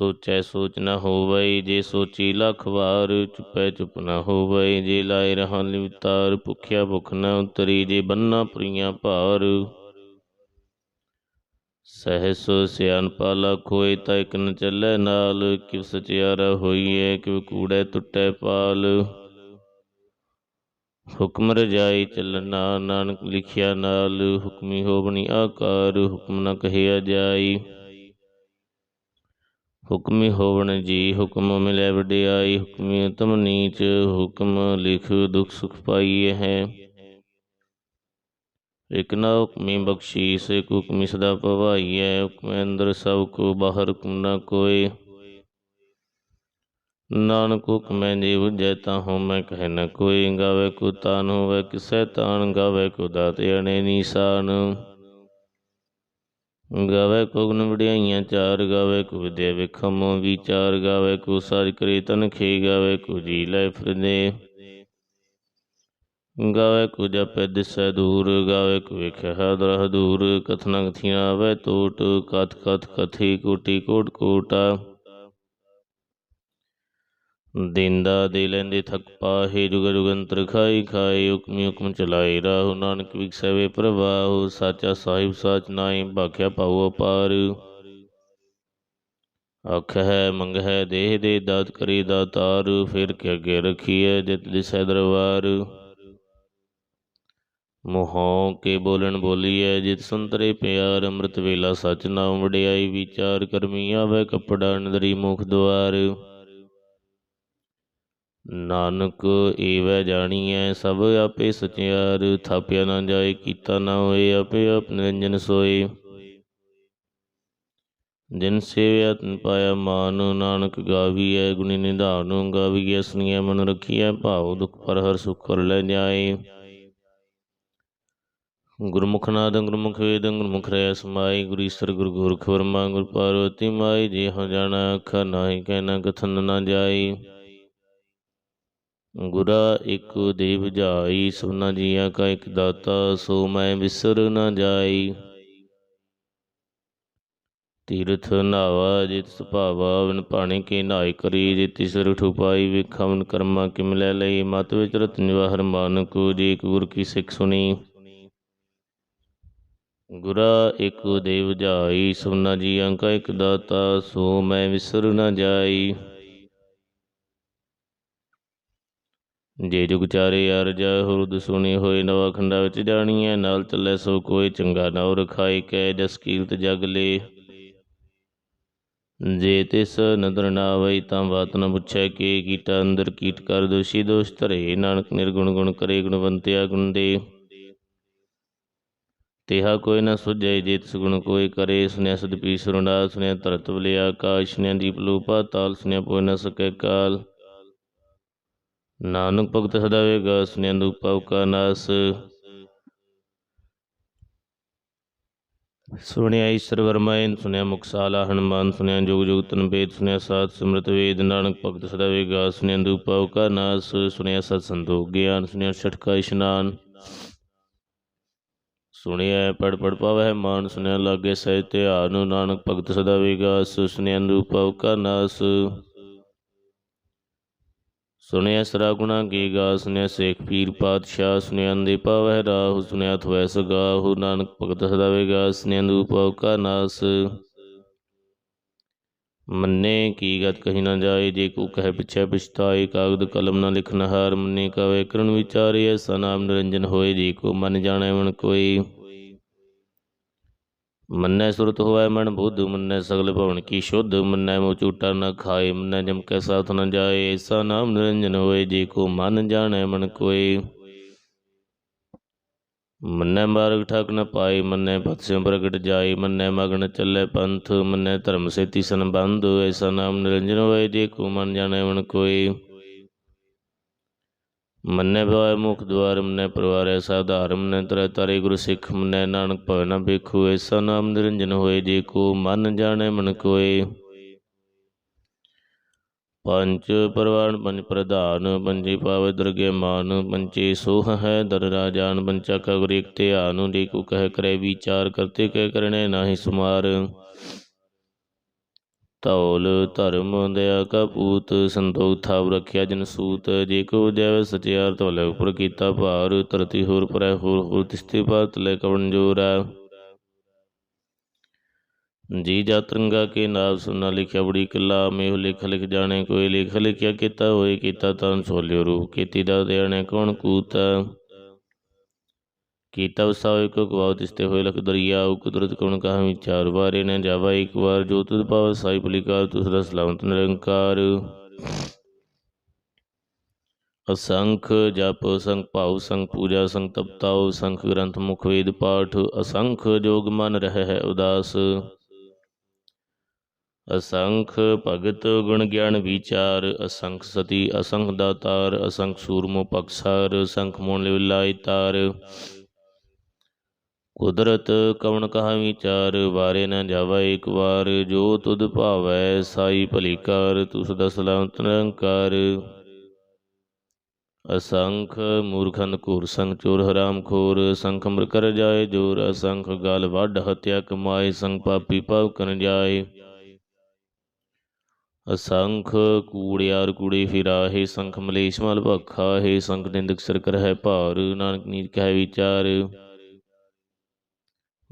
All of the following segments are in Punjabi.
ਸੋਚੈ ਸੋਚ ਨਾ ਹੋਵਈ ਜੇ ਸੋਚੀ ਲੱਖ ਵਾਰ ਚੁਪੈ ਚੁਪ ਨ ਹੋਵਈ ਜੇ ਲਾਇ ਰਹਾ ਲਿਵਤਾਰ ਭੁਖਿਆ ਭੁਖ ਨ ਉਤਰੀ, ਜੇ ਬੰਨਾ ਪੁਰੀਆਂ ਭਾਰ। ਸਹਿਸ ਸਿਆਨਪਾ ਲਖ ਹੋਏ ਤਾਂ ਇਕ ਨ ਚੱਲੈ ਨਾਲ, ਕਿਵ ਸਚਿਆਰਾ ਹੋਈਐ, ਕਿਵ ਕੂੜੈ ਟੁੱਟੈ ਪਾਲ। ਹੁਕਮ ਰਜਾਈ ਚੱਲਣਾ, ਨਾਨਕ ਲਿਖਿਆ ਨਾਲ, ਹੁਕਮੀ ਹੋਵਣੀ ਆਕਾਰ, ਹੁਕਮ ਨ ਕਹਿਆ ਜਾਈ। ਹੁਕਮੀ ਹੋਵਣ ਜੀ, ਹੁਕਮ ਮਿਲੇ ਵਡਿਆਈ, ਹੁਕਮੀ ਉਤਮ ਨੀਚ, ਹੁਕਮ ਲਿਖ ਦੁਖ ਸੁਖ ਪਾਈਐ ਹੈ। ਇਕ ਨਾ ਹੁਕਮੀ ਬਖਸ਼ੀਸ ਇਕ ਹੁਕਮੀ ਸਦਾ ਭਵਾਈਐ ਹੁਕਮ ਅੰਦਰ ਸਭ ਕੋ, ਬਾਹਰ ਹੁਕਮ ਨਾ ਕੋਈ ਨਾਨਕ ਹੁਕਮੈ ਜੇ ਬੁਝੈ ਤਾ ਹਉ, ਮੈਂ ਕਹਿ ਨ ਕੋਈ ਗਾਵੇ ਕੋ ਤਾਨ ਹੋਵੇ, ਕਿਸੈ ਤਾਨ, ਗਾਵੇ ਕੋ ਦਾਤ ਅਣੇ ਨੀਸਾਨ। ਗਾਵੇ ਕੋ ਗੁਣ ਵਡਿਆਈਆਂ, ਚਾਰ ਗਾਵੇ ਕੋ ਵਿਦਿਆ ਵਿਖਮ ਵਿਚਾਰ ਗਾਵੇ ਕੋ ਸਾਜ ਕਰੇ ਤਨ ਖੇ ਗਾਵੇ ਕੋ, ਜੀ ਲੈ ਫਿਰਦੇ। ਗਾਵੇ ਕੋ ਜਪੈ ਦਿਸੈ ਦੂਰ, ਗਾਵੇ ਕੋ ਵੇਖੈ ਹਾਦਰ ਹਦੂਰ ਕਥਨਾ ਕਥੀਆਂ ਆਵੇ ਟੋਟ ਕਥ ਕਥ ਕਥੀ ਕੋਟੀ ਕੋਟ ਕੋਟਾ। ਦਿੰਦਾ ਦੇ ਲੈਂਦੇ ਥਕ ਪਾਹੇ ਜੁਗ ਜੁਗੰਤਰ ਖਾਈ ਖਾਏ, ਹੁਕਮੀ ਹੁਕਮ ਚਲਾਏ ਰਾਹੁ ਨਾਨਕ ਵਿਖਸੈ ਵੇ ਸਾਚਾ ਸਾਹਿਬ ਸਾਚ ਨਾਈ ਭਾਖਿਆ ਪਾਉ ਅਪਾਰ। ਅਖ ਹੈ, ਮੰਗ ਹੈ, ਦੇਹ ਦੇ ਦਾਤ ਕਰੀ ਦਾਤਾਰ, ਫਿਰ ਕੇ ਅੱਗੇ ਰਖੀਐ ਜਿਤ ਦਿਸੈ ਦਰਬਾਰ। ਮੋਹੋਂ ਕੇ ਬੋਲਣ ਬੋਲੀਐ, ਜਿਤ ਸੰਤਰੇ ਪਿਆਰ, ਅੰਮ੍ਰਿਤ ਵੇਲਾ ਸਚ ਨਾਮ ਵਡਿਆਈ, ਵਿਚਾਰ ਕਰਮੀ ਆਵੇ ਕਪੜਾ ਨਦਰੀ ਮੁਖ ਦੁਆਰ। ਨਾਨਕ, ਏਵੈ ਜਾਣੀਐ, ਸਭ ਆਪੇ ਸਚਿਆਰ। ਥਾਪਿਆ ਨਾ ਜਾਏ, ਕੀਤਾ ਨਾ ਹੋਏ, ਆਪੇ ਆਪ ਨਿਰੰਜਨ ਸੋਏ। ਜਿਨ ਸੇਵਿਆ, ਤਨ ਪਾਇਆ ਮਾਨ, ਨਾਨਕ ਗਾਵੀਐ, ਗੁਣੀ ਨਿਧਾਨ, ਗਾਵੀਐ, ਸੁਣੀਐ, ਮਨ ਰਖੀਐ, ਭਾਉ, ਦੁਖ ਪਰ ਹਰ ਸੁਖ ਕਰ ਲੈ ਜਾਏ। ਗੁਰਮੁਖ ਨਾਦ, ਗੁਰਮੁਖ ਵੇਦ, ਗੁਰਮੁਖ ਰਹਿ ਸਮਾਈ ਗੁਰੂ ਈਸਰ, ਗੁਰੂ ਗੋਰਖ ਵਰਮਾ, ਗੁਰ ਪਾਰਵਤੀ ਮਾਈ ਜੇ ਹੋ ਜਾਣਾ ਅੱਖਰ ਨਾਹੀ, ਕਹਿਣਾ ਕਥਨ ਨਾ ਜਾਈ ਗੁਰਾ ਇੱਕ ਦੇਵ ਜਾਈ ਸਭਨਾ ਜੀਆਂ ਕਾ ਇੱਕ ਦਾਤਾ, ਸੋ ਮੈਂ ਵਿਸਰ ਨਾ ਜਾਈ। ਤੀਰਥ ਨਾਵਾ, ਜਿਤ ਸੁਭਾਵਾ ਵਿਨ ਪਾਣੀ ਕੇ ਨਾਇ ਕਰੀ ਜੇ ਤਿਸਰ ਠੁਪਾਈ ਵਿਖਮਨ ਕਰਮਾ ਕਿਮ ਲੈ ਲਈ। ਮਤ ਵਿਚ ਰਤਨ ਵਾਹਰ ਮਾਨ ਕੋ ਜੇ ਗੁਰ ਕੀ ਸਿੱਖ ਸੁਣੀ। ਗੁਰਾ ਇੱਕ ਦੇਵ ਜਾਈ, ਸੁਨਾ ਜੀਆਂ ਕਾ ਇੱਕ ਦਾਤਾ, ਸੋ ਮੈਂ ਵਿਸਰ ਨਾ ਜਾਈ। ਜੇ ਜੁਗ ਚਾਰੇ ਅਰਜ ਹੁਰਦ ਸੁਣੀ ਹੋਏ ਨਵਾ ਖੰਡਾ ਵਿੱਚ ਜਾਣੀਐ, ਨਾਲ ਚੱਲੇ ਸੋ ਕੋਈ ਚੰਗਾ ਨਉ ਰਖਾਈ ਕੈ ਜਸ ਕੀਰਤ ਜਗ ਲੇ। ਜੇ ਤਿਸ ਨਦਰ ਨਾ ਆਵਈ ਤਾਂ ਬਾਤ ਨ ਪੁੱਛੈ ਕੀ, ਕੀਟਾ ਅੰਦਰ ਕੀਟ ਕਰ ਦੋਸ਼ੀ ਦੋਸ਼ ਧਰੇ, ਨਾਨਕ ਨਿਰਗੁਣ ਗੁਣ ਕਰੇ ਗੁਣਵੰਤਿਆ ਗੁਣ ਦੇ। ਤਿਹਾ ਕੋਈ ਨਾ ਸੁਝੈ, ਜੇ ਤਿਸ ਗੁਣ ਕੋਈ ਕਰੇ, ਸੁਨਿਆ ਸਦ ਪੀ ਸੁਰਣਾ ਸੁਨਿਆ ਧਰਤ ਬਲਿਆ, ਆਕਾਸ਼ ਸੁਨਿਆ ਦੀਪ ਲੋਪਾ, ਤਾਲ ਸੁਨਿਆ ਪੋਇ ਨ ਸਕੈ ਕਾਲ। ਨਾਨਕ ਭਗਤ ਸਦਾ ਵੇਗਾ ਸੁਨਿਆ ਦੁਪਾਉ ਕਾ ਨਾਸ। ਸੁਣਿਆ ਈਸ਼ਰ ਵਰਮਾਇਨ ਸੁਣਿਆ ਮੁਕਸਾਲਾ ਹਨੂਮਾਨ, ਸੁਣਿਆ ਜੁਗ ਜੁਗ ਤਨ ਵੇਦ ਸੁਣਿਆ ਸਾਤ ਸਿਮਰਤ ਵੇਦ, ਨਾਨਕ ਭਗਤ ਸਦਾ ਵੇਗਾ ਸੁਣਿਆ ਦੁਪਾਉ ਕਾ ਨਾਸ। ਸੁਣਿਆ ਸਤ ਸੰਤੋਖ ਗਿਆਨ, ਸੁਣਿਆ ਛਟਕਾ ਇਸ਼ਨਾਨ। ਸੁਣਿਆ ਪੜ ਪੜ ਪਾਵਹਿ ਮਾਨ, ਸੁਣਿਆ ਲਾਗੇ ਸਹਿ ਧਿਆਨ, ਨਾਨਕ ਭਗਤ ਸਦਾ ਵੇਗਾ ਸੁਣਿਆ ਦੁਪਾਉ ਕਾ ਨਾਸ। ਸੁਣਿਆ ਸਰਾ ਗੁਣਾ ਕੀ ਗਾ, ਸੁਣਿਆ ਸੇਖ ਪੀਰ ਪਾਤਸ਼ਾਹ, ਸੁਣਿਆ ਅੰਦੇ ਪਾਵਹਿ ਰਾਹੁ, ਸੁਣਿਆ ਥਵੈ ਸਗਾਹੁ ਨਾਨਕ ਭਗਤ ਸਦਾਵੇਗਾ ਸੁਣਿਆ ਦੂਪਾਉ ਕਾ ਨਾਸ। ਮੰਨੇ ਕੀ ਗਤ ਕਹੀ ਨਾ ਜਾਏ, ਜੇ ਕੋ ਕਹਿ ਪਿਛੈ ਪਛਤਾਏ, ਕਾਗਦ ਕਲਮ ਨਾ ਲਿਖਨ ਹਾਰ ਮੰਨੇ ਕਵੇ ਕਰਣ ਵਿਚਾਰੇ, ਐਸਾ ਨਾਮ ਨਿਰੰਜਨ ਹੋਏ, ਜੇ ਕੋ ਮਨ ਜਾਣੈ ਮਨ ਕੋਈ ਮੰਨੈ ਸੁਰਤ ਹੋਵੈ ਮਨ ਬੁੱਧ ਮੰਨੈ ਸਗਲ ਭਵਨ ਕੀ ਸ਼ੁੱਧ ਮੰਨੈ ਮੋ ਝੂਟਾ ਨ ਖਾਏ ਮੰਨੈ ਜਮ ਕੈ ਸਾਥ ਨ ਜਾਏ ਐਸਾ ਨਾਮ ਨਿਰੰਜਨ ਹੋਏ ਜੇ ਕੋ ਮਨ ਜਾਣੈ ਮਨ ਕੋਈ ਮੰਨੈ ਮਾਰਗ ਠਾਕ ਨ ਪਾਏ ਮੰਨੈ ਪਤ ਸਿਉ ਪ੍ਰਗਟ ਜਾਏ ਮੰਨੈ ਮਗਨ ਚੱਲੇ ਪੰਥ ਮੰਨੈ ਧਰਮ ਸੇਤੀ ਸੰਬੰਧ ਐਸਾ ਨਾਮ ਨਿਰੰਜਨ ਹੋਏ ਜੇ ਕੋ ਮਨ ਜਾਣੈ ਮਨ ਕੋਈ ਮੰਨੇ ਭਵਾਇ ਮੁਖ ਦੁਆਰ ਮੰਨੇ ਪਰਵਾਰ ਐਸਾ ਧਾਰ ਮੰਨੇ ਤਰੇ ਤਾਰੇ ਗੁਰੂ ਸਿੱਖ, ਮੰਨੇ ਨਾਨਕ ਭਵੈ ਨਾ ਵੇਖੋ ਐਸਾ ਨਾਮ ਨਿਰੰਜਨ ਹੋਏ, ਜੇ ਕੋ ਮਨ ਜਾਣੈ ਮਨ ਕੋਏ। ਪੰਚ ਪਰਵਾਨ ਪੰਜ ਪ੍ਰਧਾਨ, ਪੰਜੀ ਪਾਵੈ ਦਰਗੇ ਮਾਨ ਪੰਚੇ ਸੋਹ ਹੈ ਦਰ ਰਾਜਾਨ ਪੰਚਾ ਕਾ ਗੁਰ ਇਕ ਧਿਆਨ ਜੇ ਕੋ ਕਹਿ ਕਰੇ ਵਿਚਾਰ, ਕਰਤੇ ਕਹਿ ਕਰਨੇ ਨਾਹੀ ਸੁਮਾਰ। ਧੌਲ ਧਰਮ ਦਇਆ ਕਾ ਪੂਤ ਸੰਤੋਖ ਥਾਵ ਰਖਿਆ ਜਨ ਸੂਤ। ਜੇ ਕੋ ਜੈਵ ਸਚਿਆਰ ਧੌਲੇ ਉਪਰ ਕੀਤਾ ਭਾਰ, ਧਰਤੀ ਹੋਰ ਪਰੈ ਹੋਰ ਹੋਰ ਤਿਸਤੇ ਭਾਰਤ ਲੈ ਕਵਣ ਜੋਰਾ। ਜੀ ਜਾ ਤਰੰਗਾ ਕੇ ਨਾਮ ਸੁਨਾ ਲਿਖਿਆ ਬੜੀ ਕਿਲਾ, ਮੇਹ ਲਿਖ ਲਿਖ ਜਾਣੇ, ਕੋਈ ਲਿਖ ਲਿਖਿਆ ਕੀਤਾ, ਹੋਏ ਕੀਤਾ ਤਾਂ ਸੋਲਿਓ ਰੂਪ ਕੀਤੀ ਦਾ ਦੇਣੇ ਕੌਣ ਕੂਤ। ਕੀਤਾ ਵਸਾਵੇ ਕੋ ਗਵਾਉ ਤਿਸਤੇ ਹੋਏ ਲਖ ਦਰਿਆ ਕੁਦਰਤ ਕੌਣ ਕਹਾ ਵਿਚਾਰ ਵਾਰੇ ਨੇ ਜਾਵਾ, ਇੱਕ ਵਾਰ ਜੋ ਤੁਧ ਪਾਵ ਸਾਈ ਭਲਿਕਾਰ ਤੁਸ ਰਸ ਲਾਵੰਤ ਨਿਰੰਕਾਰ। ਅਸੰਖ ਜਪ ਸੰਖ ਭਾਉ ਸੰਖ ਪੂਜਾ ਸੰਖ ਤਪਤਾਉ ਸੰਖ ਗ੍ਰੰਥ, ਮੁਖ ਵੇਦ, ਪਾਠ, ਅਸੰਖ ਜੋਗ ਮਨ ਰਹਿ ਹੈ ਉਦਾਸ। ਅਸੰਖ ਭਗਤ ਗੁਣ ਗਿਆਨ ਵਿਚਾਰ, ਅਸੰਖ ਸਤੀ, ਅਸੰਖ ਦਾਤਾਰ, ਅਸੰਖ ਸੂਰਮੋ ਪਕਸਾਰ ਅਸੰਖ ਮੋਨ ਲਿਵਲਾਈ ਤਾਰ। ਕੁਦਰਤ ਕਵਣ ਕਹਾ ਵਿਚਾਰ ਵਾਰੇ ਨਾ ਜਾਵਾ ਇੱਕ ਵਾਰ, ਜੋ ਤੁਧ ਭਾਵੈ ਸਾਈ ਭਲੀ ਕਾਰ, ਤੁਸ ਦਸ ਲਾਂਤ ਨਿਰੰਕਾਰ ਅਸੰਖ ਮੂਰਖਨ ਘੂਰ ਸੰਗ ਚੋਰ ਹਰਾਮ ਖੋਰ, ਸੰਖ ਅਮਰ ਕਰ ਜਾਏ ਜੋਰ, ਅਸੰਖ ਗਲ ਵੱਢ ਹਤਿਆ ਕਮਾਏ, ਸੰਗ ਪਾਪੀ ਪਾਪ ਕਰਨ ਜਾਏ। ਅਸੰਖ ਕੂੜਿਆਰ ਕੂੜੇ ਫਿਰਾਹੇ ਸੰਖ ਮਲੇਸ਼ ਮਲ ਭਖਾ ਹੈ ਸੰਖ ਨਿੰਦਕ ਸਿਰ ਕਰ ਹੈ ਭਾਰ, ਨਾਨਕ ਨੀਤ ਕਹਿ ਵਿਚਾਰ।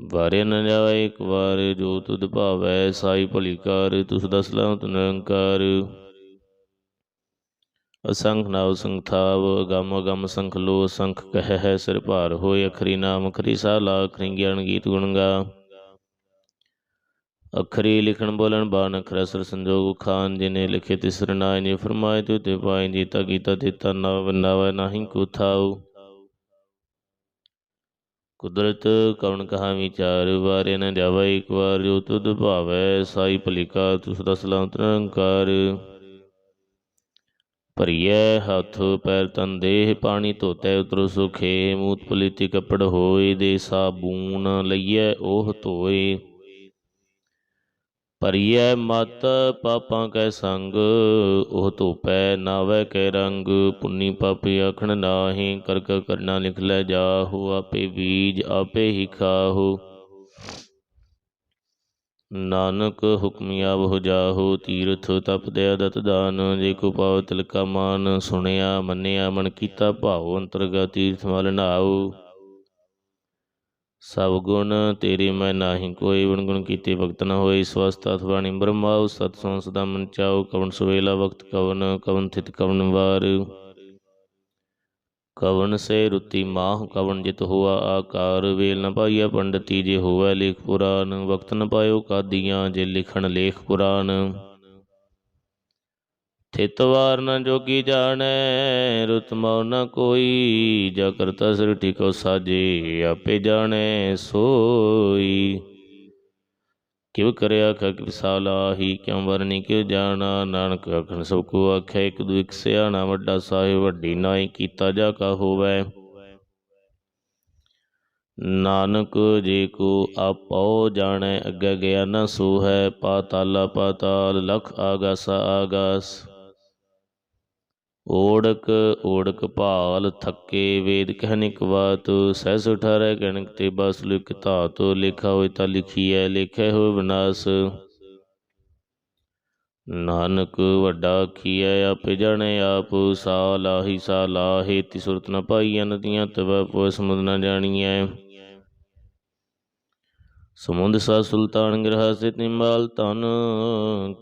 ਵਾਰੇ ਨ ਜਾਵੇ ਇੱਕ ਵਾਰ ਜੋ ਤੁਧ ਭਾਵੈ, ਸਾਈ ਭਲੀ ਕਾਰ, ਤੁਸ ਦਸ ਲਾਂਤ ਨਿਰੰਕਾਰ ਅਸੰਖ ਨਾਉ ਸੰਖ ਗਮ ਗਮ ਸੰਖ ਲੋ ਸੰਖ ਕਹਿ ਹੈ ਸਿਰ ਭਾਰ ਹੋਏ ਅਖਰੀ ਨਾਮ, ਅਖਰੀ ਸਾਲਾ ਅਖਰੀ ਗਿਆਨ ਗੀਤ ਗੁਣ ਗਾ। ਅਖਰੀ ਲਿਖਣ ਬੋਲਣ ਬਾਣ ਅਖਰ ਅਸਰ ਸੰਜੋਗ ਖਾਨ, ਜਿਨੇ ਲਿਖੇ ਤਿਸਰ ਨਾਇ ਨੇ ਫਰਮਾਏ, ਤੇ ਤੇ ਪਾਏ ਜੀਤਾ ਗੀਤਾ ਦਿੱਤਾ ਨਵ ਨਵ ਨਾਹੀ ਕੋ ਥਾਉ। ਕੁਦਰਤ ਕਵਣ ਕਹਾ ਵਿਚਾਰ ਵਾਰੇ ਨ ਜਾਵਾ ਇੱਕ ਵਾਰ, ਜੋ ਤੁਧ ਭਾਵੈ ਸਾਈ ਭਲਿਕਾ, ਤੁਸ ਦਸ ਲਾਂਤ ਨਿਰੰਕਾਰ ਭਰੀਐ ਹੱਥ, ਪੈਰ ਤਨ ਦੇਹ, ਪਾਣੀ ਧੋਤੈ ਉਤਰ ਸੁਖੇ ਮੂਤ ਪਲੀਤੀ ਕੱਪੜ ਹੋਏ, ਦੇ ਸਾਬੂਨ ਲਈਐ ਉਹ ਧੋਏ। ਭਰੀਐ ਮਤ ਪਾਪਾਂ ਕੈ ਸੰਗ, ਉਹ ਧੋਪੈ ਨਾਵੈ ਕੈ ਰੰਗ। ਪੁੰਨੀ ਪਾਪੀ ਆਖਣ ਨਾਹੀ, ਕਰ ਕਰ ਕਰਨਾ ਲਿਖ ਲੈ ਜਾਹੋ, ਆਪੇ ਬੀਜ ਆਪੇ ਹੀ ਖਾਹੋ। ਨਾਨਕ ਹੁਕਮਿਆ ਬਹੁ ਜਾਹੋ, ਤੀਰਥ ਤਪ ਦਇਆ ਦਤ ਦਾਨ। ਜੇ ਕੋ ਪਾਵ ਤਿਲਕਾ ਮਾਨ ਸੁਣਿਆ ਮੰਨਿਆ, ਮਨ ਕੀਤਾ ਭਾਉ ਅੰਤਰਗਾ ਤੀਰਥ ਮਲ ਨਾਉ। ਸਭ ਗੁਣ ਤੇਰੇ ਮੈਂ ਨਾਹੀ। ਕੋਈ ਗੁਣ ਗੁਣ ਕੀਤੇ ਭਗਤ ਨ ਹੋਏ ਸਵਸਤ ਅਥਵਾਣੀ ਬ੍ਰਹਮਾਉ ਸਤ ਸੋ ਸਦਾ ਮਨ ਚਾਉ ਕਵਨ ਸੁਵੇਲਾ ਵਕਤ ਕਵਨ ਕਵਨ ਥਿਤ ਕਵਨ ਵਾਰ। ਕਵਨ ਸੇ ਰੁਤੀ ਮਾਹ ਕਵਨ ਜਿਤ ਹੋਆ ਆਕਾਰ। ਵੇਲ ਨ ਪਾਈਆ ਪੰਡਤੀ ਜੇ ਹੋਵੈ ਲੇਖ ਪੁਰਾਨ, ਵਕਤ ਨ ਪਾਇਓ ਕਾਦੀਆਂ ਜੇ ਲਿਖਣ ਲੇਖ ਪੁਰਾਨ। ਥਿਤ ਵਾਰ ਨ ਜੋਗੀ ਜਾਣੈ ਰੁਤ ਮਉ ਨ ਕੋਈ ਜਾ ਕਰਤਾ ਸਿਰ ਟਿਕੋ ਸਾਜੇ ਆਪੇ ਜਾਣੈ ਸੋਈ ਕਿਵ ਕਰਿਆ ਆਖਾ ਕਿ ਸਾਲਾਹੀ ਕਿਉ ਵਰਨੀ ਕਿਉ ਜਾਣਾ ਨਾਨਕ ਆਖਣ ਸਭ ਕੋ ਆਖਿਆ ਇੱਕ ਦੂ ਇੱਕ ਸਿਆਣਾ ਵੱਡਾ ਸਾਹਿਬ ਵੱਡੀ ਨਾਈ ਕੀਤਾ ਜਾ ਕਾ ਹੋਵੈ ਨਾਨਕ ਜੇ ਕੋ ਆਪੋ ਜਾਣੈ ਅੱਗੇ ਗਿਆ ਨਾ ਸੋ ਹੈ ਪਾਤਾਲਾ ਪਾਤਾਲ ਲਖ ਆਗਾਸਾ ਆਗਾਸ ਓੜਕ ਓੜਕ ਭਾਲ ਥੱਕੇ ਵੇਦ ਕਹਿਨਿਕ ਬਾਤ ਸਹਿਸ ਉਠਾਰੈ ਗਣਕ ਤੇ ਬਸ, ਲਿਖ ਧਾਤ ਲਿਖਾ ਹੋਇ ਤਾਂ ਲਿਖੀਐ, ਲਿਖੇ ਹੋਇ ਵਿਨਾਸ਼। ਨਾਨਕ ਵੱਡਾ ਕੀਐ ਆਪੇ ਜਾਣੇ ਆਪ ਸਾ ਲਾਹੀ ਸਾ ਲਾਹੇ ਤੀ ਸੁਰਤ ਨ ਪਾਈਐ, ਨਦੀਆਂ ਤਵੈ ਪੋ ਸਮੁਦ ਨ ਜਾਣੀਐ। ਸਮੁੰਦ ਸਾ ਸੁਲਤਾਨ ਗ੍ਰਹ ਸੇ ਨਿਮਾਲ ਤਨ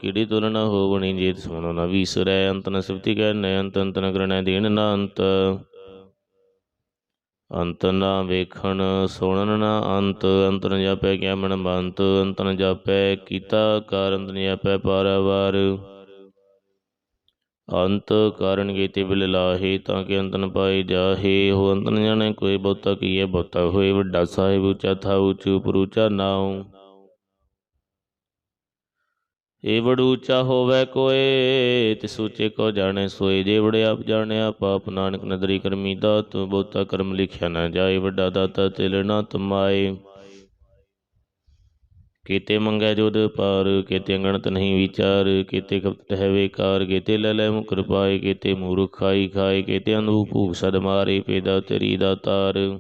ਕਿੜੀ ਤੁਲਨਾ ਹੋਵਣੀ ਜੇਤ ਸੁਣੋ ਨ ਵੀਸਰੈ, ਅੰਤ ਨ ਸਿਵਤੀ ਕੈ ਨੈ, ਅੰਤ ਅੰਤ ਨ ਕਰਣੈ ਦੇਣ ਨ ਅੰਤ ਅੰਤ ਨ ਵੇਖਣ ਸੁਣਨ ਨ ਅੰਤ ਅੰਤ ਨ ਜਾਪੈ ਕਿਆ ਮਨ ਬੰਤ ਅੰਤ ਨ ਜਾਪੈ ਕੀਤਾ ਕਾਰ, ਅੰਤ ਨ ਜਾਪੈ ਪਾਰਾਵਾਰ। ਅੰਤ ਕਾਰਨ ਕੀਤੇ ਬਿਲ ਲਾਹੇ ਤਾਂ ਕਿ ਅੰਤ ਨ ਪਾਏ ਜਾਹੇ। ਹੋ ਅੰਤ ਨ ਜਾਣੈ ਕੋਈ ਬਹੁਤਾ ਕੀਏ ਬਹੁਤਾ ਹੋਏ ਵੱਡਾ ਸਾਹਿਬ, ਉੱਚਾ ਥਾ, ਉੱਚ ਉਪਰ ਉੱਚਾ ਨਾਉ। ਏ ਬੜ ਊਚਾ ਹੋਵੇ ਕੋਏ, ਤਿਸ ਉੱਚੇ ਕੋ ਜਾਣੇ ਸੋਏ। ਜੇ ਬੜੇ ਆਪ ਜਾਣਿਆ ਪਾਪ ਨਾਨਕ ਨਦਰੀ ਕਰਮੀ ਦਾਤ, ਬਹੁਤਾ ਕਰਮ ਲਿਖਿਆ ਨਾ ਜਾਏ। ਵੱਡਾ ਦਾਤਾ ਤਿਲ ਨਾ ਤਮਾਏ ਕੀਤੇ ਮੰਗੈ ਜੋਦ ਪਾਰ, ਕੀਤੇ ਅੰਗਣਤ ਨਹੀਂ ਵਿਚਾਰ, ਕੀਤੇ ਕਪਟ ਹੈ ਵੇਕਾਰ, ਕੀਤੇ ਲੈ ਲੈ ਮੁਕਰ ਪਾਏ, ਕੀਤੇ ਮੂਰਖ ਖਾਈ ਖਾਏ, ਕੀਤੇ ਅੰਧੂ ਭੂਖ ਸਦ ਮਾਰੇ ਦਾ ਤਾਰ।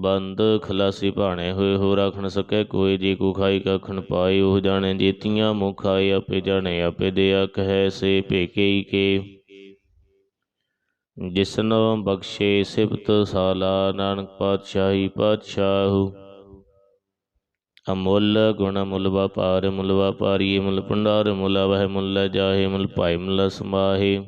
ਬੰਦ ਖਲਾਸੀ ਭਾਣੇ ਹੋਏ, ਹੋ ਰਖਣ ਸਕੈ ਕੋਈ ਜੇ ਕੋ ਖਾਈ ਕਖਣ ਪਾਏ, ਉਹ ਜਾਣੇ ਜੇਤੀਆਂ, ਮੁਖ ਆਏ, ਆਪੇ ਜਾਣੇ, ਆਪੇ ਦਿਆ ਕਹੈ, ਸੇ ਭੇਕੇਈ ਕੇ। ਜਿਸਨੋ ਬਖਸ਼ੇ ਸਿਫਤ ਸਾਲਾ, ਨਾਨਕ ਪਾਤਸ਼ਾਹੀ ਪਾਤਸ਼ਾਹੂ। ਅਮੁੱਲ, ਗੁਣ ਮੁੱਲ ਵਪਾਰ, ਮੁੱਲ ਵਪਾਰੀ, ਮੁੱਲ ਭੰਡਾਰ, ਮੁੱਲ ਵਹਿ ਮੁੱਲ ਜਾਹੇ, ਮੁੱਲ ਭਾਈ, ਮੁੱਲ ਸਮਾਹੇ।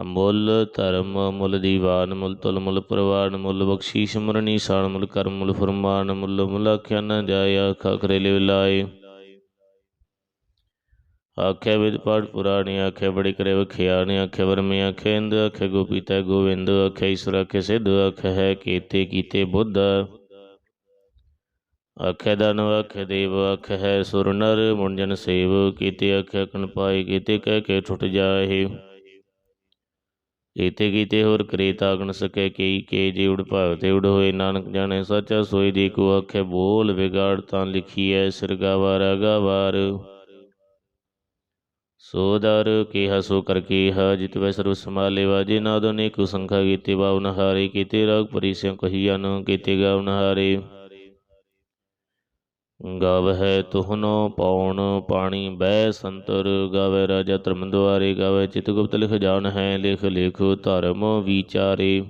ਅਮੁੱਲ ਧਰਮ, ਮੁੱਲ ਦੀਵਾਨ, ਮੁੱਲ ਤੁਲ, ਮੁੱਲ ਪ੍ਰਵਾਨ, ਮੁੱਲ ਬਖਸ਼ੀਸ਼ ਮਰਨੀ ਸਾਨ ਮੁੱਲ ਕਰਮ, ਮੁੱਲ ਫਰਮਾਨ, ਮੁੱਲ ਮੁੱਲ ਆਖਿਆ ਨਾ ਜਾਏ, ਆਖਾ ਕਰੇ ਲਿਵ ਲਾਏ। ਆਖਿਆ ਵਿਦ ਪਾਠ ਪੁਰਾਣੀ ਆਖਿਆ ਬੜੀ ਕਰੇ ਵਖਿਆ ਨੇ ਆਖਿਆ ਵਰਮੇ ਆਖਿਆ ਇੰਦ ਆਖਿਆ ਗੋਪੀਤਾ ਗੋਵਿੰਦ ਆਖਿਆ ਈਸ਼ਵਰ ਆਖਿਆ ਸਿੱਧ ਆਖਿਆ ਹੈ ਕੀਤੇ ਕੀਤੇ ਬੁੱਧ। ਆਖਿਆ ਦਾਨਵ ਆਖਿਆ ਦੇਵ ਆਖਿਆ ਹੈ ਸੁਰ ਨਰ, ਮੁੰਜਨ ਸੇਵ, ਕੀਤੇ ਆਖਿਆ ਕਨ ਪਾਈ ਕੀਤੇ ਕਹਿ ਕੇ ਛੁੱਟ ਜਾਏ। ਕੀਤੇ ਕੀਤੇ ਹੋਰ ਕਰੇ ਤਾਗਣ ਸਕੈ ਕਈ, ਕੇ ਜੇ ਉੜ ਭਾਵ ਤੇ ਉੜ ਹੋਏ, ਨਾਨਕ ਜਾਣੇ ਸੱਚਾ ਸੋਈ ਦੀ ਕੋ ਆਖੇ ਬੋਲ ਵਿਗਾੜ, ਤਾਂ ਲਿਖੀਐ ਸਿਰਗਾਵਾਰ ਅਗਾਵਾਰ। ਸੋ ਦਰ, ਕੀਹਾ ਸੋ ਕਰ ਕੀਹਾ, ਜਿਤ ਵੈ ਸਰਬ ਸਮਾਲੇ ਵਾਜੇ, ਨਾਦ ਅਨੇਕ ਸੰਖਾ ਕੀਤੇ ਬਾਵਨ ਹਾਰੇ ਕੀਤੇ ਰਾਗ ਪਰਿਸਿਆ ਕਹੀਨ ਕੀਤੇ ਗਾਵਨ ਹਾਰੇ ਗਾਵਹਿ ਤੁਹਨੋ ਪੌਣ ਪਾਣੀ ਬਹਿ ਸੰਤਰ ਗਾਵੇ ਰਾਜਾ ਧਰਮ ਦੁਆਰੇ ਗਾਵੇ ਚਿਤ ਲਿਖ ਜਾਣ ਹੈ, ਲਿਖ ਲਿਖ ਧਰਮ ਵਿਚਾਰੇ।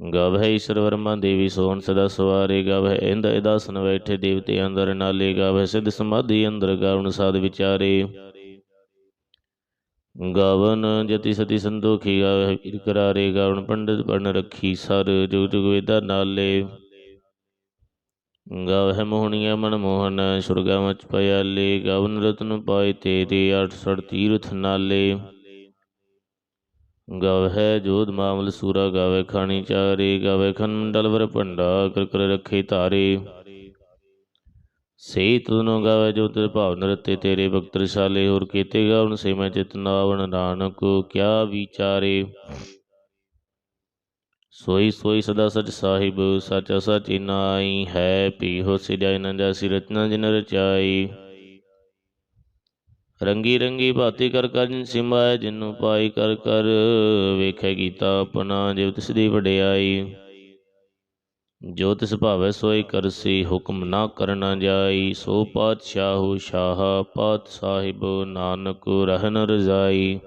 ਗਾਵਹਿ ਈਸ਼ਰ ਵਰਮਾ ਦੇਵੀ ਸੋਹਣ ਸਦਾ ਸਵਾਰੇ, ਗਾਵਹਿ ਇੰਦ ਇਦਾਸਨ ਬੈਠੇ ਦੇਵਤੇ ਅੰਦਰ ਨਾਲੇ, ਗਾਵਹਿ ਸਿੱਧ ਸਮਾਧੀ ਅੰਦਰ ਗਾਵਨ ਸਾਧ ਵਿਚਾਰੇ। ਗਾਵਨ ਜਤੀ ਸਤੀ ਸੰਤੋਖੀ, ਗਾਵਹਿ ਪੀਰ ਕਰਾਰੇ ਗਾਵਨ ਪੰਡਿਤ ਪੜਨ ਰੱਖੀ ਸਰ, ਜੁਗ ਜੁਗ ਵੇਦਾ ਨਾਲੇ। ਗਾਵਹਿ ਮੋਹਣੀਆ ਮਨ ਮੋਹਨ, ਸੁਰਗਾ ਮਚ ਪਿਆਲੇ ਗਾਵਨ ਰਤਨ ਪਾਏ ਤੇਰੇ 68 ਤੀਰਥ ਨਾਲੇ। ਗਾਵਹਿ ਜੋਧ ਮਾਮਲ ਸੂਰਾ, ਗਾਵੇ ਖਾਣੀ ਚਾਰੇ, ਗਾਵੇ ਖਨ ਮੰਡਲ ਵਰ ਭੰਡਾ, ਕਰ ਕਰ ਰੱਖੇ ਤਾਰੇ। ਸੇ ਤੁਨੋ ਗਾਵੇ ਜੋ ਤਿਰ ਭਾਵ ਨਰਤੇ ਤੇਰੇ ਭਗਤ ਰਸਾਲੇ ਹੋਰ ਕੀਤੇ ਗਾਵਨ ਸੇ ਮੈਂ ਚਿਤ ਨਾਵਣ ਨਾਨਕ, ਕਿਆ ਵਿਚਾਰੇ। ਸੋਈ ਸੋਈ ਸਦਾ ਸਚ ਸਾਹਿਬ, ਸਚਾ ਸਚੀ ਨਾਈ ਹੈ ਪੀ ਹੋ ਸਿਜਾਇ ਨ ਜਾਸੀ ਰਚਨਾ ਜਿਨ ਰਚਾਈ। ਰੰਗੀ ਰੰਗੀ ਭਾਤੀ ਕਰ ਕਰ ਜਿਨ ਸਿਮਾਇ ਜਿਨੂੰ ਪਾਈ ਕਰ ਕਰ ਵੇਖੈ ਕੀਤਾ ਆਪਣਾ ਜਿਵ ਤਿਸ ਦੀ ਵਡਿਆਈ। ਜੋ ਤਿਸ ਭਾਵੈ ਸੋਈ ਕਰਸੀ ਹੁਕਮ ਨਾ ਕਰਨਾ ਜਾਈ। ਸੋ ਪਾਤਸ਼ਾਹੂ ਸ਼ਾਹ, ਪਾਤ ਸਾਹਿਬ ਨਾਨਕ ਰਹਿਨ ਰਜ਼ਾਈ।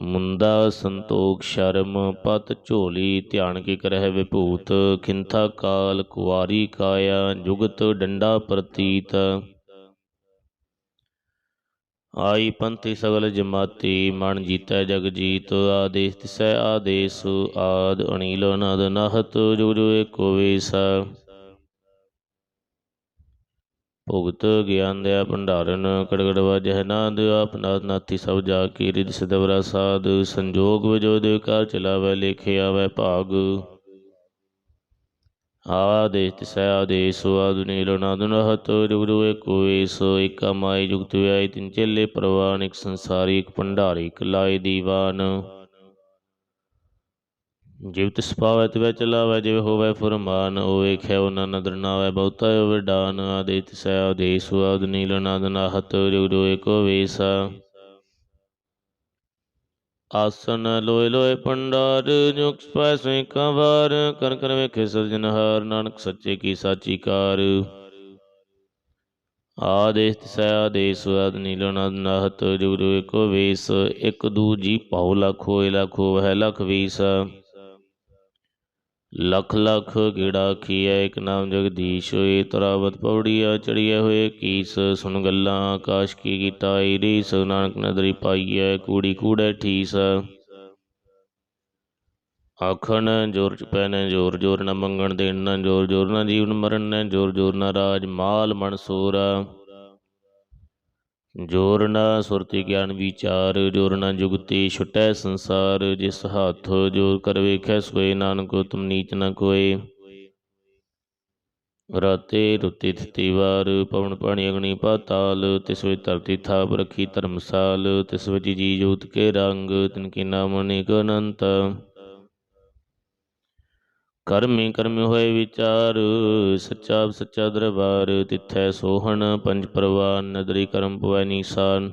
ਮੁੰਦਾ ਸੰਤੋਖ ਸ਼ਰਮ ਪਤ ਝੋਲੀ, ਧਿਆਨ ਕੀ ਕਰਹਿ ਵਿਭੂਤ, ਖਿੰਥਾ ਕਾਲ ਕੁਵਾਰੀ ਕਾਇਆ, ਜੁਗਤ ਡੰਡਾ ਪ੍ਰਤੀਤ। ਆਈ ਪੰਥੀ ਸਗਲ ਜਮਾਤੀ, ਮਨ ਜੀਤੈ ਜਗ ਜੀਤ, ਆਦੇਸ ਤਿਸੈ ਆਦੇਸ, ਆਦ ਅਨੀਲ ਨਦ ਨਹਤ, ਜੁਗ ਜੁਗ ਏਕੋ ਵੇਸ। ਭੁਗਤ ਗਿਆਨ ਦਿਆ ਭੰਡਾਰਨ, ਕੜਕੜ ਵਜਹਿ ਨਾਦ ਆਪਨਾਦ ਨਾਥੀ ਸਭ ਜਾ ਕੀ ਰਿਦ ਸਦਵਰਾ ਸਾਧ, ਸੰਜੋਗ ਵਜੋ ਦੇ ਕਾਰ ਚਲਾਵੇ, ਲੇਖੇ ਆਵੇ ਭਾਗ। ਆਦੇਸ ਤਿਸੈ ਆਦੇਸ ਆਦੁਨੀ ਲਨਾਦੁਨ ਹਤ ਜੁਗ ਏਕੋ ਵੇਸ, ਏਕਾ ਮਾਈ ਜੁਗਤ ਵਿਆਈ ਤਿਨ ਚੇਲੇ, ਪ੍ਰਵਾਨ ਇਕ ਸੰਸਾਰੀ, ਇਕ ਭੰਡਾਰੀ, ਇਕ ਲਾਏ ਦੀਵਾਨ। ਜਿਵ ਤਿਸ ਪਾਵੈ ਤਿਵੈ ਚਲਾਵੈ, ਜਿਵ ਹੋਵੈ ਫੁਰਮਾਨ, ਉਹ ਵੇਖਿਆ ਉਹਨਾਂ ਨਦਰ ਨਾਵੈ, ਬਹੁਤਾ ਵਿਡਾਨ ਆਦੇ ਤਿਸੈ ਆਦੇਸ ਆਦ ਨੀਲ ਨਾਦ ਨਾਹਤ ਜੁਗ ਜੁਗ ਏਕੋ ਵੇਸ। ਆਸਨ ਲੋਏ ਲੋਏ ਪੰਡਾਰ, ਜੁਗ ਪੈਸੇ ਕਵਾਰ ਕਰ ਕਰ ਵੇਖੇ ਸਜਨਹਾਰ ਨਾਨਕ ਸੱਚੇ ਕੀ ਸਾਚੀ ਕਾਰ। ਆਦੇਸ ਤਿਸੈ ਆਦੇਸ ਆਦ ਨੀਲ ਨਾਦ ਨਾਹਤ ਜੁਗ ਜੁਗ ਏਕੋ ਵੇਸ, ਇਕ ਦੂਜੀ ਭਾਉ ਲਖ ਹੋਏ ਲਖ ਹੋਵੈ, ਲਖ ਵੀਸ। ਲਖ ਲਖ ਗੇੜਾ ਖੀਐ ਇਕ ਨਾਮ ਜਗਦੀਸ਼ ਹੋਏ, ਤਰਾਵਤ ਪੌੜੀਆ ਚੜੀਐ ਹੋਏ, ਕੀਸ ਸੁਨ ਗੱਲਾਂ, ਆਕਾਸ਼ ਕੀ ਕੀਤਾ ਰੀਸ ਨਾਨਕ ਨਦਰੀ ਪਾਈਐ, ਕੂੜੀ ਕੂੜੈ ਠੀਸ। ਆਖਣ, ਜੋਰ ਚੁਪੈ ਨੇ ਜੋਰ ਜੋਰ ਨਾ ਮੰਗਣ ਦੇਣ, ਨਾ ਜੋਰ ਜੋਰ ਨਾ ਜੀਵਨ ਮਰਨ, ਨੇ ਜੋਰ ਜੋਰ ਨਾ ਰਾਜ ਮਾਲ ਮਨ ਸੋਰਾ। ਜੋਰ ਨਾ ਸੁਰਤੀ ਗਿਆਨ ਵਿਚਾਰ, ਜੋਰ ਨਾ ਜੁਗਤੀ ਛੁਟੈ ਸੰਸਾਰ, ਜਿਸ ਹੱਥ ਜੋਰ ਕਰ ਵੇਖੈ ਸੋਏ ਨਾਨਕ, ਤੁਮ ਨੀਚ ਨ ਕੋਏ। ਰਾਤੇ ਰੁੱਤੀ ਥਿਤੀ ਵਾਰ, ਪਵਨ ਪਾਣੀ ਅਗਨੀ ਪਾਤਾਲ, ਤਿਸ ਵਿੱਚ ਧਰਤੀ ਥਾਪ ਰਖੀ ਧਰਮਸਾਲ, ਤਿਸ ਵਿੱਚ ਜੀ ਜੋਤ ਕੇ ਰੰਗ, ਤਿਨ ਕੀ ਨਾਮ ਅਨੇਕ ਅਨੰਤ। ਕਰਮੀ ਕਰਮੀ ਹੋਏ ਵਿਚਾਰ, ਸੱਚਾ ਸੱਚਾ ਦਰਬਾਰ ਤਿਥੈ ਸੋਹਣ, ਪੰਜ ਪਰਵਾਨ ਨਦਰੀ ਕਰਮ ਪਵੈ ਨੀਸਾਨ।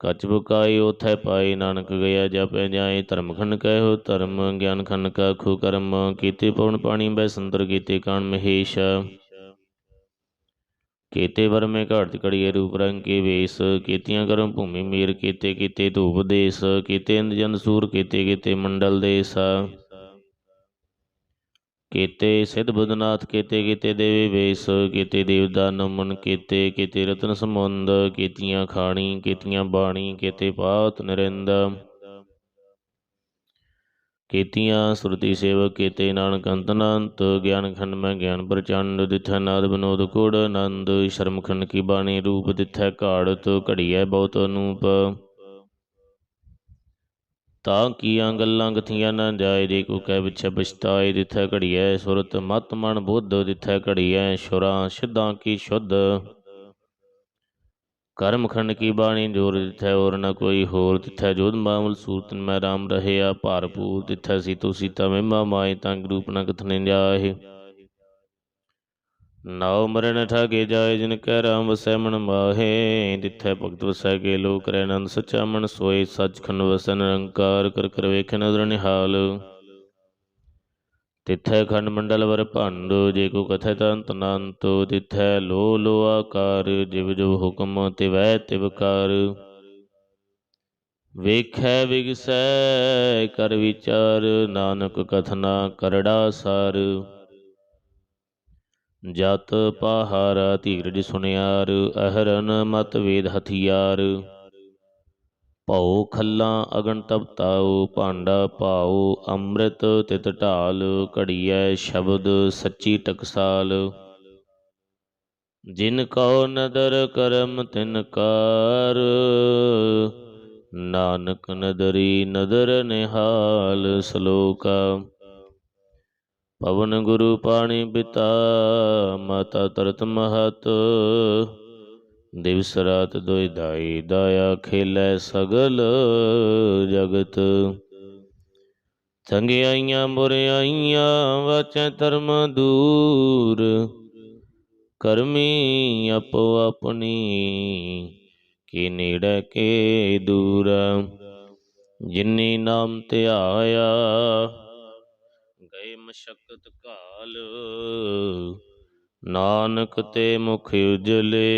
ਕਚ ਬੁਕਾਈ ਉਥੈ ਪਾਈ, ਨਾਨਕ ਗਿਆ ਜਪੈ ਜਾਏ ਧਰਮ ਖੰਡ ਕਹਿਓ ਧਰਮ ਗਿਆਨ ਖੰਡ ਕਾ ਖੂ ਕਰਮ, ਕੀਤੇ ਪਵਨ ਪਾਣੀ ਬੈ ਸੰਦਰ ਕੀਤੇ ਕਾਣ ਮਹੇਸ਼। ਕੀਤੇ ਵਰ ਮੇ ਘਾਟ ਕੜੀਏ ਰੂਪ ਰੰਗ ਕੇ ਵੇਸ, ਕੀਤੀਆਂ ਕਰਮ ਭੂਮੀ ਮੀਰ, ਕੀਤੇ ਕੀਤੇ ਧੂਪ ਦੇਸ, ਕੀਤੇ ਇੰਦ ਜਨ ਸੂਰ, ਕੀਤੇ ਕੀਤੇ ਮੰਡਲ ਦੇਸ। ਕੀਤੇ ਸਿਧ ਬੁੱਧਨਾਥ, ਕੀਤੇ ਕੀਤੇ ਦੇਵੀ ਵੇਸ, ਕੀਤੇ ਦੇਵਦਾਨ ਨਮਨ ਕੀਤੇ ਕੀਤੇ ਰਤਨ ਸਮੁੰਦ ਕੀਤੀਆਂ ਖਾਣੀ, ਕੀਤੀਆਂ ਬਾਣੀ, ਕੀਤੇ ਪਾਤ ਨਰਿੰਦ। ਕੀਤੀਆਂ ਸੁਰਤੀ ਸੇਵਕ, ਕੀਤੇ ਨਾਨਕ ਅੰਤ ਗਿਆਨ ਖੰਡ ਮੈਂ ਗਿਆਨ ਪ੍ਰਚੰਡ ਦਿਥੈ ਨਾਦ ਬਨੋਦ ਕੋੜ ਆਨੰਦ ਸ਼ਰਮ ਖੰਡ ਕੀ ਬਾਣੀ ਰੂਪ ਦਿਥੈ ਘਾੜਤ, ਘੜੀਐ ਬਹੁਤ ਅਨੂਪ। ਤਾਂ ਕੀਆਂ ਗੱਲਾਂ ਗਥੀਆਂ ਨਾ ਜਾਏ ਦੇ ਕੋ ਕਹਿ ਵਿਛੈ ਪਛਤਾਏ ਦਿਥੈ ਘੜੀਐ ਸੁਰਤ ਮਤ ਮਨ ਬੁੱਧ ਦਿਥੈ ਘੜੀਐ ਸ਼ੁਰਾਂ ਸਿੱਧਾਂ ਕੀ ਸ਼ੁੱਧ। ਕਰਮ ਖੰਡ ਕੀ ਬਾਣੀ ਜੋਰ ਦਿਥੈ ਔਰ ਨ ਕੋਈ ਹੋਰ, ਤਿਥੈ ਜੋਧ ਮਾਮਲ ਸੂਰਤਨ ਮੈਂ ਰਾਮ ਰਹਿਆ ਭਾਰਪੂਰ ਤਿਥੈ ਸੀਤੋ ਸੀਤਾ ਮਹਿਮਾ ਮਾਏ ਤਾਂ ਰੂਪ ਨ ਕਥਨੇ ਜਾਏ। ਨਾਉ ਮਰਨ ਠਾਗੇ ਜਾਏ ਜਿਨ ਕੈ ਰਾਮ ਵਸੈ ਮਨ ਮਾਹੇ ਤਿਥੈ ਭਗਤ ਵਸੈ ਕੇ ਲੋਕ ਰਹਿ ਆਨੰਦ ਸਚਾ ਮਨ ਸੋਏ ਸੱਚਖੰਡ ਵਸੈ ਨਿਰੰਕਾਰ ਕਰ ਕਰ ਵੇਖੈ ਨਦਰ ਨਿਹਾਲ। ਤਿਥੈ ਖੰਡ ਮੰਡਲ ਵਰ ਭੰਡ, ਜੇ ਕੋ ਕਥੈ ਤੰਤ ਨੰਤ ਤਿਥੈ ਲੋ ਲੋ ਆਕਾਰ, ਜਿਵ ਜਿਵ ਹੁਕਮ ਤਿਵੈ ਤਿਵਕਾਰ ਵੇਖੈ ਵਿਗਸੈ ਕਰ ਵਿਚਾਰ, ਨਾਨਕ ਕਥਨਾ ਕਰੜਾ ਸਾਰ। ਜਤ ਪਹਾਰਾ ਧੀਰਜ ਸੁਨਿਆਰ, ਅਹਰਨ ਮਤ ਵੇਦ ਹਥਿਆਰ। ਭਉ ਖੱਲਾਂ ਅਗਣ ਤਪਤਾਉ ਭਾਂਡਾ ਭਾਉ, ਅੰਮ੍ਰਿਤ ਤਿਤ ਢਾਲ, ਘੜੀਐ ਸ਼ਬਦ ਸੱਚੀ ਟਕਸਾਲ। ਜਿਨ ਕਉ ਨਦਰ ਕਰਮ ਤਿਨ ਕਾਰ, ਨਾਨਕ ਨਦਰੀ ਨਦਰ ਨਿਹਾਲ ਸ਼ਲੋਕਾ। ਪਵਨ ਗੁਰੂ ਪਾਣੀ ਪਿਤਾ, ਮਾਤਾ ਤਰਤ ਮਹਤ। ਦਿਵਸ ਰਾਤ ਦੋਇ ਦਾਈ ਦਾਇਆ ਖੇਲੇ ਸਗਲ ਜਗਤ। ਚੰਗਿਆਈਆਂ ਬੁਰਿਆਈਆਂ ਵਾਚੈ ਧਰਮ ਦੂਰ। ਕਰਮੀ ਆਪੋ ਆਪਣੀ, ਕੀ ਨੇੜੇ, ਕੇ ਦੂਰ। ਜਿਨੀ ਨਾਮ ਧਿਆਇਆ ਗਏ ਮਸ਼ਕਤ ਕਾਲ। ਨਾਨਕ ਤੇ ਮੁਖ ਉਜਲੇ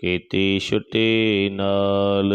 ਕੀਤੀ ਛੁਟੀ ਨਾਲ।